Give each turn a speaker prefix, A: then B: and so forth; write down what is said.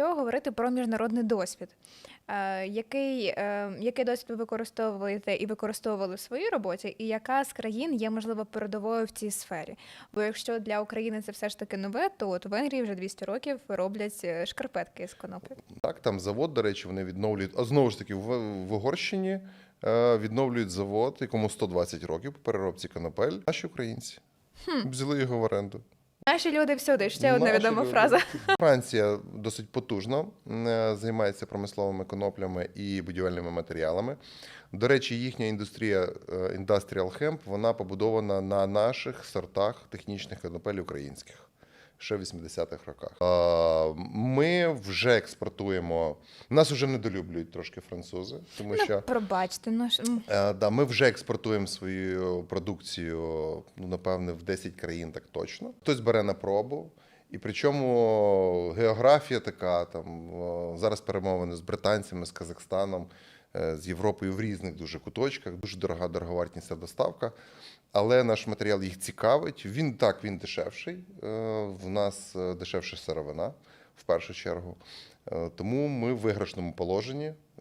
A: якщо говорити про міжнародний досвід, е, який, е, який досвід ви використовуєте і використовували в своїй роботі, і яка з країн є можливо передовою в цій сфері? Бо якщо для України це все ж таки нове, то от в Венгрії вже 200 років роблять е, шкарпетки з коноплі.
B: Так, там завод, до речі, вони відновлюють. А знову ж таки, в, в Угорщині відновлюють завод, якому 120 років по переробці конопель. Наші українці взяли його в оренду.
A: Наші люди всюди. Ще одна
B: Наші
A: відома
B: люди.
A: фраза.
B: Франція досить потужно е, займається промисловими коноплями і будівельними матеріалами. До речі, їхня індустрія е, Industrial Hemp, вона побудована на наших сортах технічних конопель українських. Ще в 80-х роках. Е, Ми вже експортуємо. Нас вже недолюблюють трошки французи, тому що
A: Ну, пробачте, ну ж,
B: Е, Да, ми вже експортуємо свою продукцію, ну, напевне, в 10 країн так точно. Хтось бере на пробу. І причому географія така, там зараз перемовини з британцями, з Казахстаном, з Європою в різних дуже куточках, дуже дорога дороговартісна доставка. Але наш матеріал їх цікавить. Він так, він дешевший. Е, В нас е, дешевша сировина в першу чергу. Е, Тому ми в виграшному положенні.